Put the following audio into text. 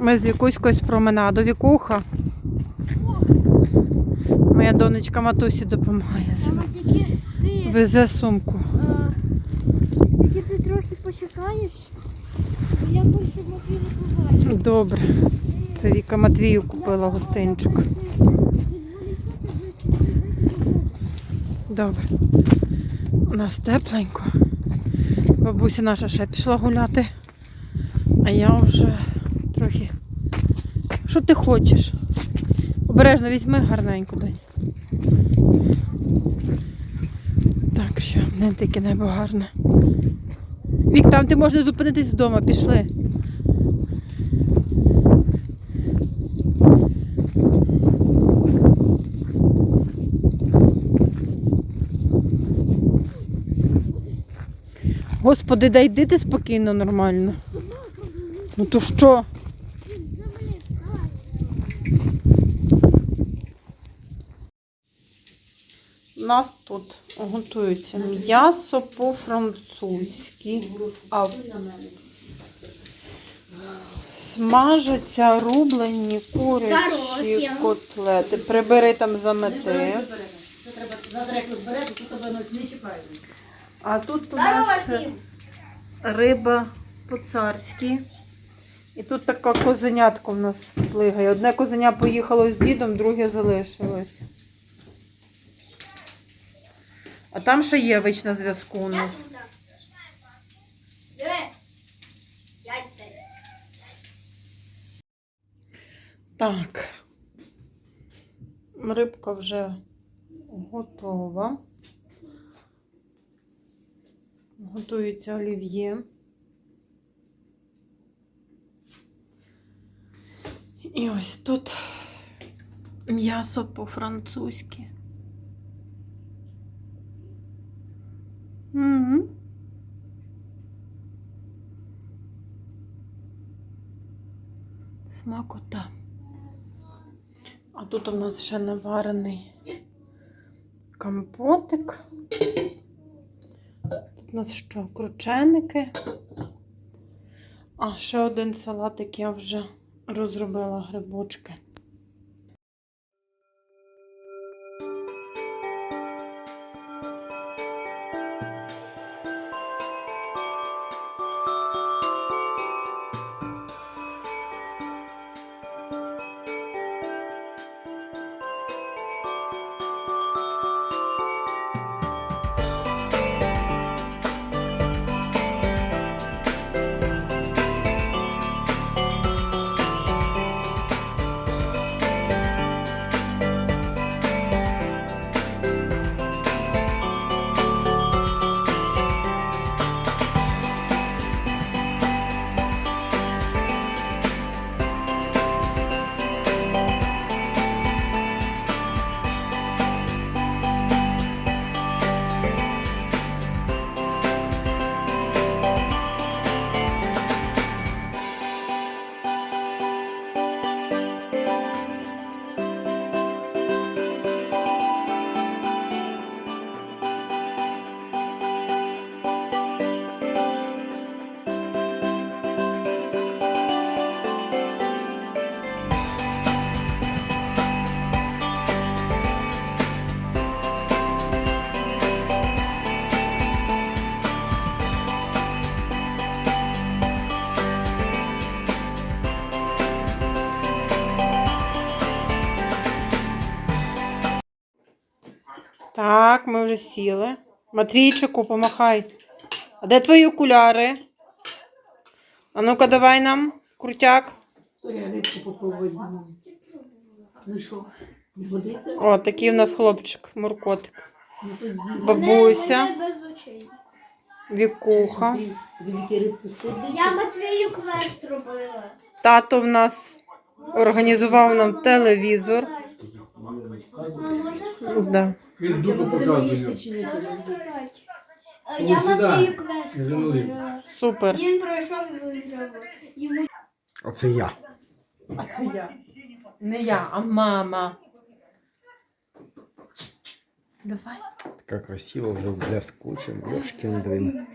Ми з Вікуською з променаду. Вікуха. Моя донечка матусі допомагає. Везе сумку. тільки ти трохи почекаєш. Я хочу Матвію побачити. Добре. Це Віка Матвію купила гостинчик. Добре. У нас тепленько. Бабуся наша ще пішла гуляти. А я вже трохи. Що ти хочеш? Обережно візьми гарненько дай. Так що, не таке небо гарне. Вік, там ти можеш зупинитись вдома, пішли. Господи, дай йди ти спокійно, нормально. Ну то що? У нас тут готується м'ясо по-французьки. А смажаться рублені курячі котлети. Прибери там замети. Не чекають. А тут у нас риба по-царськи. І тут така козенятка в нас плигає. Одне козеня поїхало з дідом, друге залишилось. А там ще є вич на зв'язку у нас. Так. Рибка вже готова. Готується олів'є. І ось тут м'ясо по-французьки. Угу. Смакота. А тут у нас ще наварений компотик. Тут у нас що? Крученики. А, ще один салатик я вже розробила грибочки. Так, ми вже сіли. Матвійчику, помахай. А де твої окуляри? А ну-ка, давай нам, крутяк. То я рибку попробую. Ну що, не годиться? О, такий в нас хлопчик, муркотик. Ну тут. Бабуся, Вони без очей. Вікуха. Ти Великі рибки студить. Я Матвію квест робила. Тато в нас організував нам телевізор. А можна сказати? Да. Він дупу показує. Е, Я. Матвію квест. Супер. Він пройшов і виграв. Йому Оце я. А це я. Не я, а мама. Давай. Така красива вже в блескучим, Льошкін дрин.